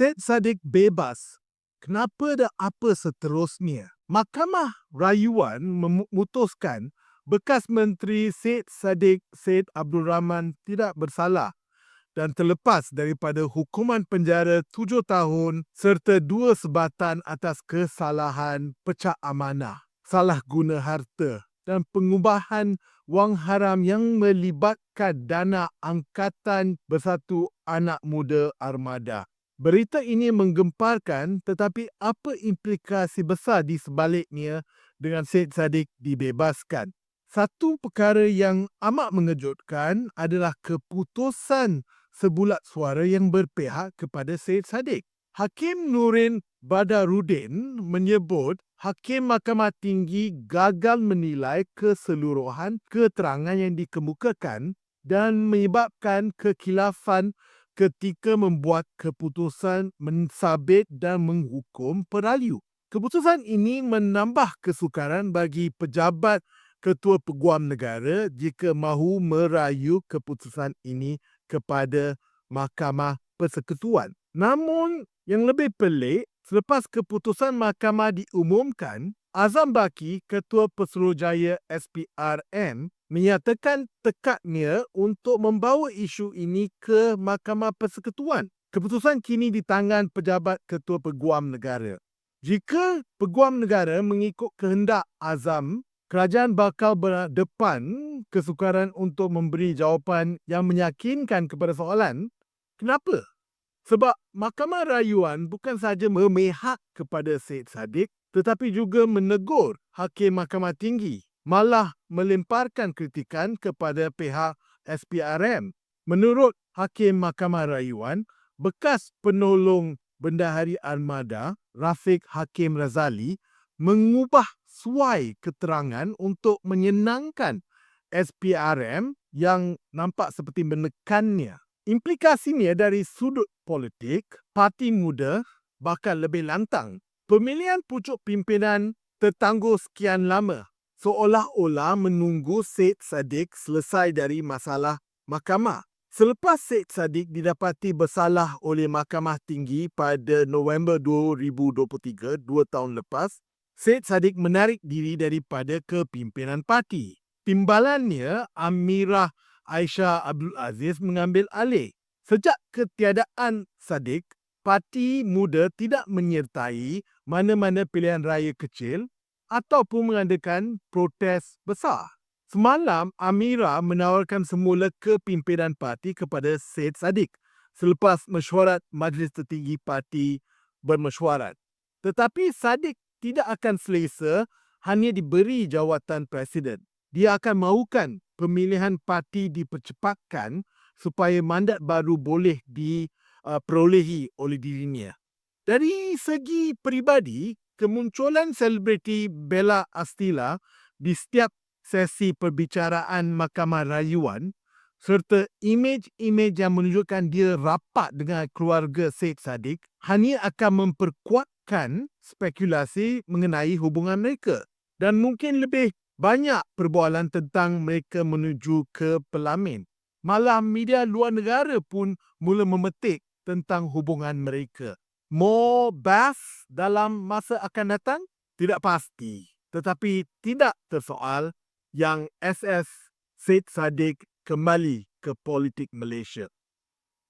Syed Saddiq bebas. Kenapa dan apa seterusnya? Mahkamah Rayuan memutuskan bekas Menteri Syed Saddiq Syed Abdul Rahman tidak bersalah dan terlepas daripada hukuman penjara tujuh tahun serta dua sebatan atas kesalahan pecah amanah, salah guna harta dan pengubahan wang haram yang melibatkan dana angkatan bersatu anak muda armada. Berita ini menggemparkan tetapi apa implikasi besar di sebaliknya dengan Syed Saddiq dibebaskan? Satu perkara yang amat mengejutkan adalah keputusan sebulat suara yang berpihak kepada Syed Saddiq. Hakim Nurin Badaruddin menyebut Hakim Mahkamah Tinggi gagal menilai keseluruhan keterangan yang dikemukakan dan menyebabkan kekilafan ketika membuat keputusan mensabit dan menghukum peraliu. Keputusan ini menambah kesukaran bagi pejabat ketua peguam negara jika mahu merayu keputusan ini kepada Mahkamah Persekutuan. Namun, yang lebih pelik, selepas keputusan mahkamah diumumkan, Azam Baki, Ketua Pesuruhjaya SPRM, menyatakan tekadnya untuk membawa isu ini ke Mahkamah Persekutuan. Keputusan kini di tangan pejabat Ketua Peguam Negara. Jika Peguam Negara mengikut kehendak Azam, kerajaan bakal berdepan kesukaran untuk memberi jawapan yang meyakinkan kepada soalan, kenapa? Sebab Mahkamah Rayuan bukan sahaja memihak kepada Syed Saddiq tetapi juga menegur Hakim Mahkamah Tinggi malah melemparkan kritikan kepada pihak SPRM. Menurut Hakim Mahkamah Rayuan, bekas penolong Bendahari Armada, Rafiq Hakim Razali, mengubah suai keterangan untuk menyenangkan SPRM yang nampak seperti menekannya. Implikasinya dari sudut politik, parti muda bakal lebih lantang. Pemilihan pucuk pimpinan tertangguh sekian lama seolah-olah menunggu Syed Saddiq selesai dari masalah mahkamah. Selepas Syed Saddiq didapati bersalah oleh Mahkamah Tinggi pada November 2023, dua tahun lepas, Syed Saddiq menarik diri daripada kepimpinan parti. Timbalannya, Amirah Aisyah Abdul Aziz mengambil alih. Sejak ketiadaan Saddiq, parti muda tidak menyertai mana-mana pilihan raya kecil ataupun mengadakan protes besar. Semalam, Amira menawarkan semula kepimpinan parti kepada Syed Saddiq selepas mesyuarat Majlis Tertinggi Parti bermesyuarat. Tetapi Saddiq tidak akan selesa hanya diberi jawatan Presiden. Dia akan mahukan pemilihan parti dipercepatkan supaya mandat baru boleh diperolehi oleh dirinya. Dari segi peribadi, kemunculan selebriti Bella Astila di setiap sesi perbicaraan Mahkamah Rayuan serta imej-imej yang menunjukkan dia rapat dengan keluarga Syed Saddiq hanya akan memperkuatkan spekulasi mengenai hubungan mereka dan mungkin lebih banyak perbualan tentang mereka menuju ke pelamin. Malah media luar negara pun mula memetik tentang hubungan mereka more bass dalam masa akan datang? Tidak pasti. Tetapi tidak tersoal yang SS Syed Saddiq kembali ke politik Malaysia.